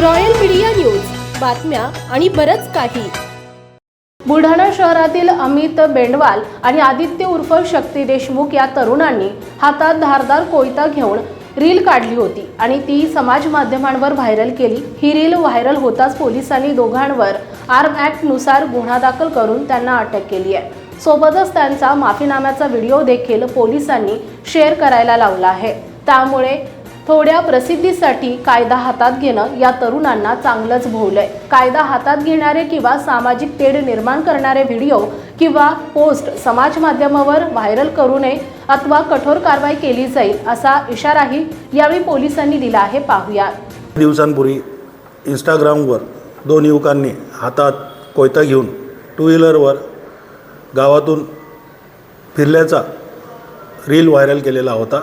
Royal media news. बातम्या आणि बरंच काही. बुलढाणा शहरातील अमित बेंडवाल आणि आदित्य उर्फ शक्ती देशमुख या तरुणांनी हातात धारदार कोयता घेऊन रील काढली होती आणि ती समाज माध्यमांवर व्हायरल केली. ही रील व्हायरल होताच पोलिसांनी दोघांवर आर्म ॲक्टनुसार गुन्हा दाखल करून त्यांना अटक केली आहे. सोबतच त्यांचा माफीनाम्याचा व्हिडिओ देखील पोलिसांनी शेअर करायला लावला आहे. त्यामुळे थोड्या प्रसिद्धीसाठी कायदा हातात घेणं या तरुणांना चांगलंच भोवलंय. कायदा हातात घेणारे किंवा सामाजिक तेढ निर्माण करणारे व्हिडिओ किंवा पोस्ट समाज माध्यमावर व्हायरल करू नये अथवा कठोर कारवाई केली जाईल असा इशाराही यावेळी पोलिसांनी दिला आहे. पाहूया. दिवसांपूर्वी इंस्टाग्रामवर दोन युवकांनी हातात कोयता घेऊन टू व्हीलरवर गावातून फिरल्याचा रील व्हायरल केलेला होता.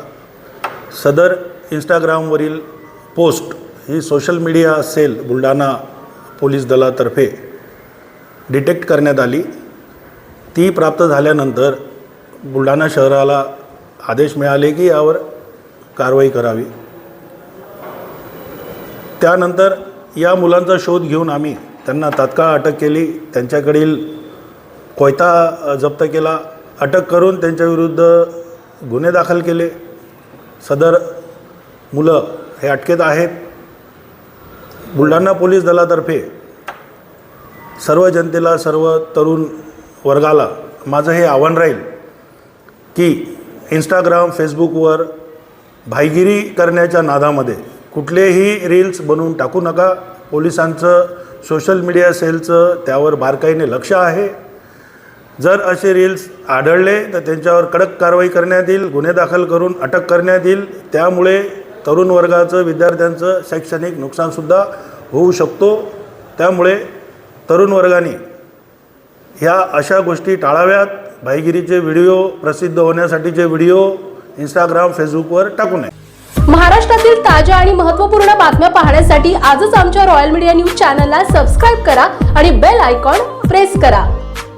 सदर इंस्टाग्रामवरील पोस्ट ही social media cell Buldhana police दलातर्फे डिटेक्ट करण्यात आली. ती प्राप्त झाल्यानंतर बुलढाणा शहराला आदेश मिळाले की यावर कारवाई करावी. त्यानंतर या मुलांचा शोध घेऊन आम्ही त्यांना तात्काळ अटक केली. त्यांच्याकडील कोयता जप्त केला. अटक करून त्यांच्याविरुद्ध गुन्हे दाखल केले. सदर मुलं हे अटकेत आहेत. बुलढाणा पोलीस दलातर्फे सर्व जनतेला सर्व तरुण वर्गाला माझं हे आव्हान राहील की इंस्टाग्राम फेसबुकवर भाईगिरी करण्याच्या नादामध्ये कुठलेही रील्स बनवून टाकू नका. पोलिसांचं सोशल मीडिया सेलचं त्यावर बारकाईने लक्ष आहे. जर असे रील्स आढळले तर त्यांच्यावर कडक कारवाई करण्यात येईल गुन्हे दाखल करून अटक करण्यात येईल. त्यामुळे तरुण वर्गाचं विद्यार्थ्यांचं शैक्षणिक नुकसानसुद्धा होऊ शकतो. त्यामुळे तरुण वर्गाने ह्या अशा गोष्टी टाळाव्यात. भाईगिरीचे व्हिडिओ प्रसिद्ध होण्यासाठीचे व्हिडिओ इंस्टाग्राम फेसबुकवर टाकू नये. महाराष्ट्रातील ताज्या आणि महत्त्वपूर्ण बातम्या पाहण्यासाठी आजच आमच्या रॉयल मीडिया न्यूज चॅनलला सबस्क्राईब करा आणि बेल आयकॉन प्रेस करा.